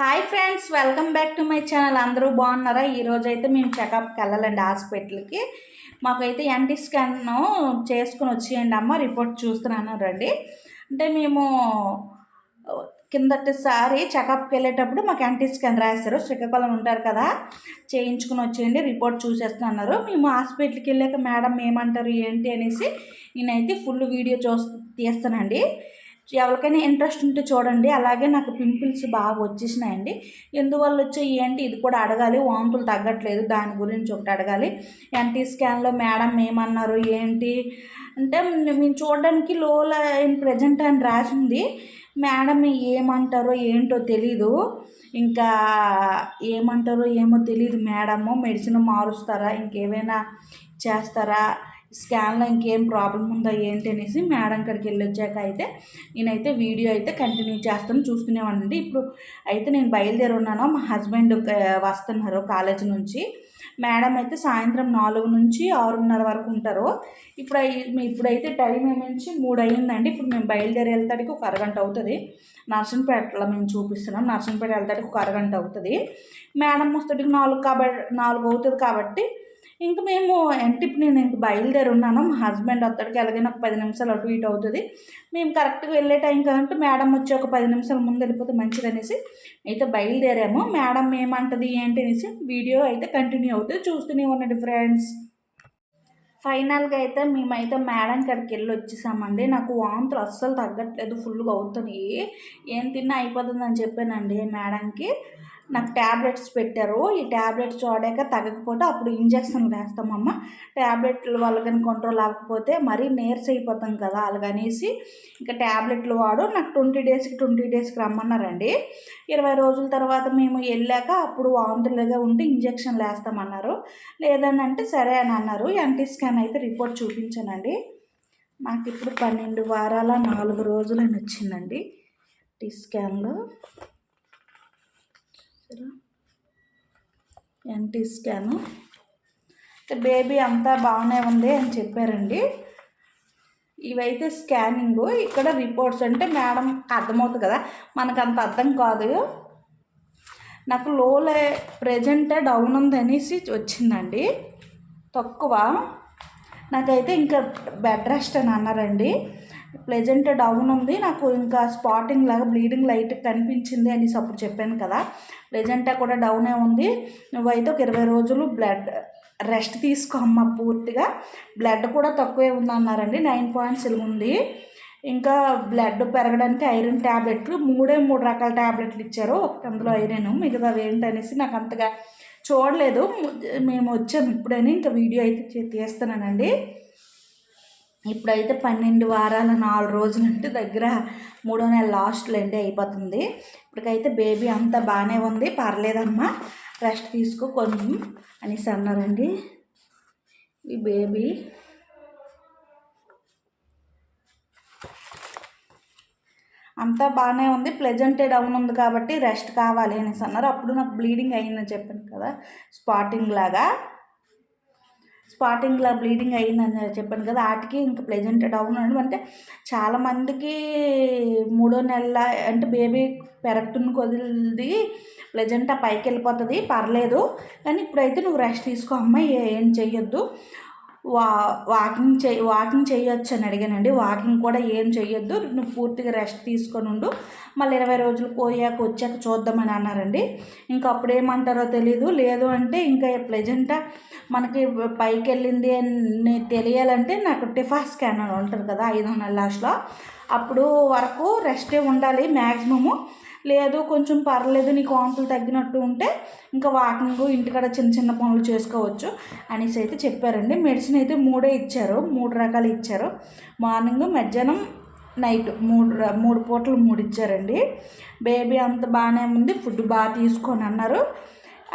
Hi friends welcome back to my channel అందరూ బాగున్నారా? ఈరోజు అయితే మేము చెకప్కి వెళ్ళాలండి హాస్పిటల్కి మాకైతే ఎన్టీ స్కాన్ చేసుకుని వచ్చేయండి అమ్మ రిపోర్ట్ చూస్తున్నాను రండి. అంటే మేము కిందటిసారి చెకప్కి వెళ్ళేటప్పుడు మాకు ఎన్టీ స్కాన్ రాశారు. శ్రీకాకుళం ఉంటారు కదా చేయించుకుని వచ్చేయండి రిపోర్ట్ చూసేస్తున్నారు. మేము హాస్పిటల్కి వెళ్ళాక మేడం ఏమంటారు ఏంటి అనేసి నేనైతే ఫుల్ వీడియో చూ తీస్తానండి. ఎవరికైనా ఇంట్రెస్ట్ ఉంటే చూడండి. అలాగే నాకు పింపుల్స్ బాగా వచ్చేసినాయండి. ఎందువల్ల వచ్చాయి ఏంటి ఇది కూడా అడగాలి. వాంతులు తగ్గట్లేదు. దాని గురించి ఒకటి అడగాలి. ఎన్టీ స్కాన్లో మేడం ఏమన్నారు? ఏంటి? అంటే మేము చూడడానికి లోల ఇన్ ప్రజెంట్ అని రాసింది. మేడం ఏమంటారో ఏంటో తెలీదు. ఇంకా ఏమంటారో ఏమో తెలియదు మేడము మెడిసిన్ మారుస్తారా? ఇంకేమైనా చేస్తారా? స్కాన్లో ఇంకేం ప్రాబ్లం ఉందా ఏంటి అనేసి మేడం కాడికి వెళ్ళి వచ్చాక అయితే నేనైతే వీడియో అయితే కంటిన్యూ చేస్తాను చూస్తూనే ఇప్పుడు అయితే నేను బయలుదేరి ఉన్నాను మా హస్బెండ్ వస్తున్నారు కాలేజ్ నుంచి. మేడం అయితే సాయంత్రం నాలుగు నుంచి ఆరున్నర వరకు ఉంటారు. ఇప్పుడు ఇప్పుడైతే టైం ఏమించి మూడు అయ్యిందండి ఇప్పుడు మేము బయలుదేరి వెళ్తాడికి ఒక అరగంట అవుతుంది. నర్సంపేటలో మేము చూపిస్తున్నాం. నర్సంపేట వెళ్తాడికి ఒక అరగంట అవుతుంది. మేడం వస్తాడికి నాలుగు కాబట్టి నాలుగు అవుతుంది కాబట్టి ఇంక మేము అంటే ఇప్పుడు నేను ఇంక బయలుదేరి ఉన్నాను మా హస్బెండ్ అతడికి అలాగే నాకు పది నిమిషాలు అటు ఇటు అవుతుంది. మేము కరెక్ట్గా వెళ్ళే టైం కదంటే మేడం వచ్చి ఒక పది నిమిషాల ముందు వెళ్ళిపోతే మంచిదనేసి అయితే బయలుదేరాము. మేడం ఏమంటది ఏంటి అనేసి వీడియో అయితే కంటిన్యూ అవుతుంది. చూస్తూనే ఉండండి ఫ్రెండ్స్. ఫైనల్గా అయితే మేమైతే మేడం కాడికి వెళ్ళి వచ్చేసామండి. నాకు వాంతులు అస్సలు తగ్గట్లేదు. ఫుల్గా అవుతున్నాయి. ఏం తిన్నా అయిపోతుందని చెప్పానండి మేడంకి. నాకు ట్యాబ్లెట్స్ పెట్టారు. ఈ ట్యాబ్లెట్స్ వాడాక తగ్గకపోతే అప్పుడు ఇంజక్షన్ వేస్తామమ్మ. ట్యాబ్లెట్లు వల్ల కానీ కంట్రోల్ అవ్వకపోతే మరీ నేర్స్ అయిపోతాం కదా అలాగనేసి ఇంకా ట్యాబ్లెట్లు వాడు. నాకు ట్వంటీ డేస్కి ట్వంటీ డేస్కి రమ్మన్నారండి. ఇరవై రోజుల తర్వాత మేము వెళ్ళాక అప్పుడు వాంతులుగా ఉంటే ఇంజక్షన్లు వేస్తామన్నారు. లేదని అంటే సరే అని అన్నారు. ఎంటీ స్కాన్ అయితే రిపోర్ట్ చూపించానండి. నాకు ఇప్పుడు పన్నెండు వారాల నాలుగు రోజులని వచ్చిందండి టీ స్కాన్లో. ఎన్టీ స్కాను బేబీ అంతా బాగానే ఉంది అని చెప్పారండి. ఇవైతే స్కానింగ్ ఇక్కడ రిపోర్ట్స్ అంటే మేడం అర్థమవుతుంది కదా. మనకు అంత అర్థం కాదు. నాకు లోలే ప్రజెంటే డౌన్ ఉంది అనేసి వచ్చిందండి. తక్కువ. నాకైతే ఇంకా బెడ్ రెస్ట్ అని అన్నారండి. ప్లెజెంట్ డౌన్ ఉంది. నాకు ఇంకా స్పాటింగ్ లాగా బ్లీడింగ్ లైట్ కనిపించింది అనేసి అప్పుడు చెప్పాను కదా. ప్లెజెంటా కూడా డౌనే ఉంది. నువ్వైతే ఒక ఇరవై రోజులు బ్లడ్ రెస్ట్ తీసుకో అమ్మ పూర్తిగా. బ్లడ్ కూడా తక్కువే ఉందన్నారండి. నైన్ పాయింట్స్ ఉంది. ఇంకా బ్లడ్ పెరగడానికి ఐరన్ ట్యాబ్లెట్లు మూడే మూడు రకాల ట్యాబ్లెట్లు ఇచ్చారు. ఒకటి అందులో ఐరన్ మిగతా ఏంటనేసి నాకు అంతగా చూడలేదు. మేము వచ్చాము ఇప్పుడైనా ఇంకా వీడియో అయితే తీస్తున్నానండి ఇప్పుడైతే పన్నెండు వారాల నాలుగు రోజులు అంటే దగ్గర మూడో నెల లాస్ట్లో అండి అయిపోతుంది. ఇప్పటికైతే బేబీ అంతా బాగానే ఉంది. పర్లేదమ్మా రెస్ట్ తీసుకో కొంచెం అనేసి అన్నారండి. ఈ బేబీ అంతా బాగానే ఉంది. ప్లెజెంటే డౌన్ ఉంది కాబట్టి రెస్ట్ కావాలి అనేసి అన్నారు. అప్పుడు నాకు బ్లీడింగ్ అయిందని చెప్పాను కదా స్పాటింగ్ లాగా. స్పాటింగ్లో బ్లీడింగ్ అయ్యిందని చెప్పాను కదా వాటికి ఇంకా ప్లెజెంట్ డౌన్ అండి అంటే చాలామందికి మూడో నెలల అంటే బేబీ పెరగటున్న కొద్ది ప్లెజెంట్ పైకి వెళ్ళిపోతుంది పర్లేదు. కానీ ఇప్పుడైతే నువ్వు రెస్ట్ తీసుకో అమ్మాయి ఏం చెయ్యొద్దు. వా వాకింగ్ చే వాకింగ్ చేయొచ్చు అని అడిగానండి. వాకింగ్ కూడా ఏం చేయొద్దు నువ్వు పూర్తిగా రెస్ట్ తీసుకొని ఉండు. మళ్ళీ ఇరవై రోజులు పోయాక వచ్చాక చూద్దామని అన్నారండి. ఇంకా అప్పుడు ఏమంటారో తెలీదు. లేదు అంటే ఇంకా ప్లెజెంటా మనకి పైకి వెళ్ళింది అని తెలియాలంటే నాకు టిఫా స్కాన్ అని ఉంటుంది కదా ఐదు వందల లాస్ట్లో. అప్పుడు వరకు రెస్టే ఉండాలి మ్యాక్సిమము లేదు కొంచెం పర్లేదు నీకు వాంతులు తగ్గినట్టు ఉంటే ఇంకా వాకింగ్ ఇంటికాడ చిన్న చిన్న పనులు చేసుకోవచ్చు అనేసి అయితే చెప్పారండి. మెడిసిన్ అయితే మూడే ఇచ్చారు మూడు రకాలు ఇచ్చారు. మార్నింగ్ మధ్యాహ్నం నైట్ మూడు మూడు పూటలు మూడు ఇచ్చారండి. బేబీ అంత బాగానే ఉంది ఫుడ్ బాగా తీసుకొని అన్నారు.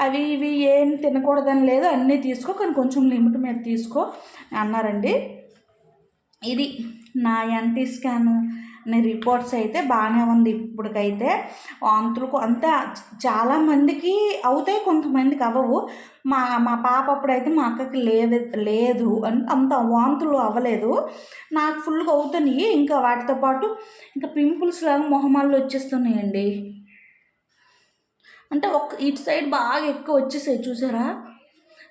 అవి ఇవి ఏం తినకూడదని లేదు అన్నీ తీసుకో కానీ కొంచెం లిమిట్ మీద తీసుకో అన్నారండి. ఇది నా ఎన్టీ స్కాను రిపోర్ట్స్ అయితే బాగానే ఉంది ఇప్పటికైతే. వాంతులు అంతా చాలామందికి అవుతాయి కొంతమందికి అవ్వవు. మా మా పాప అప్పుడైతే మా అక్కకి లేదు లేదు అంత వాంతులు అవ్వలేదు. నాకు ఫుల్గా అవుతున్నాయి. ఇంకా వాటితో పాటు ఇంకా పింపుల్స్ లాగా మొహమాల్లో వచ్చేస్తున్నాయండి. అంటే ఒక ఇటు సైడ్ బాగా ఎక్కువ వచ్చేసాయి చూసారా?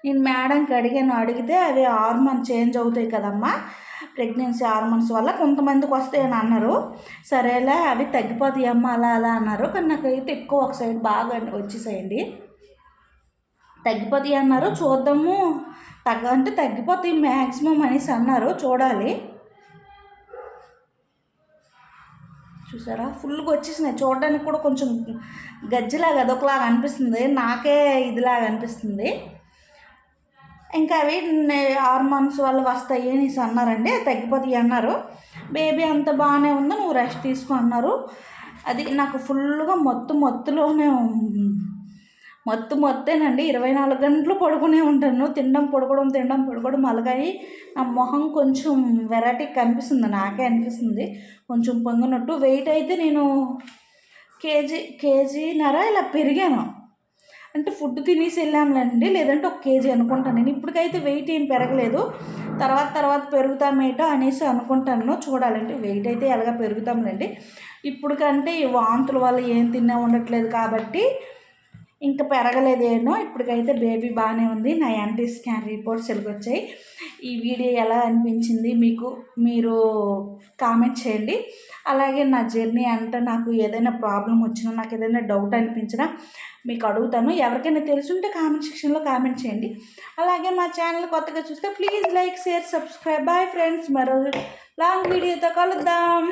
నేను మేడంకి అడిగాను అడిగితే అవి హార్మోన్ చేంజ్ అవుతాయి కదమ్మా. ప్రెగ్నెన్సీ హార్మోన్స్ వల్ల కొంతమందికి వస్తాయని అన్నారు. సరేలే అవి తగ్గిపోతాయి అమ్మ అలా అలా అన్నారు. కానీ నాకైతే ఎక్కువ ఒక సైడ్ బాగా వచ్చేసాయండి. తగ్గిపోతాయి అన్నారు. చూద్దాము. తగ్గ అంటే తగ్గిపోతాయి మ్యాక్సిమం అనేసి అన్నారు. చూడాలి. చూసారా? ఫుల్గా వచ్చేసినాయి. చూడడానికి కూడా కొంచెం గజ్జిలాగా అదొకలాగా అనిపిస్తుంది. నాకే ఇదిలాగా అనిపిస్తుంది. ఇంకా అవి హార్మోన్స్ వల్ల వస్తాయి అనేసి అన్నారండి తగ్గిపోతాయి అన్నారు. బేబీ అంత బాగానే ఉందో నువ్వు రెస్ట్ తీసుకో అన్నారు. అది నాకు ఫుల్గా మొత్తం మొత్తులోనే మొత్తం మొత్తేనండి. ఇరవై నాలుగు గంటలు పడుకునే ఉంటాను. తినడం పడుకోవడం తినడం పడుకోవడం అలాగాయి. నా మొహం కొంచెం వెరైటీ కనిపిస్తుంది నాకే అనిపిస్తుంది. కొంచెం పొంగినట్టు. వెయిట్ అయితే నేను కేజీ కేజీన్నర ఇలా పెరిగాను. అంటే ఫుడ్ తినేసి వెళ్ళాంలేండి లేదంటే ఒక కేజీ అనుకుంటాను. నేను ఇప్పటికైతే వెయిట్ ఏం పెరగలేదు. తర్వాత తర్వాత పెరుగుతామేటో అనేసి అనుకుంటాను. చూడాలంటే వెయిట్ అయితే ఎలాగ పెరుగుతాంలేండి. ఇప్పుడు కంటే ఈ వాంతుల వల్ల ఏం తిన్నా ఉండట్లేదు కాబట్టి ఇంకా పెరగలేదేనో ఇప్పటికైతే బేబీ బాగానే ఉంది. నా యాంటీ స్కాన్ రిపోర్ట్స్ వచ్చాయి ఈ వీడియో ఎలా అనిపించింది మీకు మీరు కామెంట్ చేయండి. అలాగే నా జర్నీ అంటే నాకు ఏదైనా ప్రాబ్లం వచ్చినా నాకు ఏదైనా డౌట్ అనిపించినా మీకు అడుగుతాను. ఎవరికైనా తెలుసుంటే కామెంట్ సెక్షన్లో కామెంట్ చేయండి. అలాగే మా ఛానల్ కొత్తగా చూస్తే please like share subscribe bye friends మరో లాంగ్ వీడియోతో కలుద్దాం.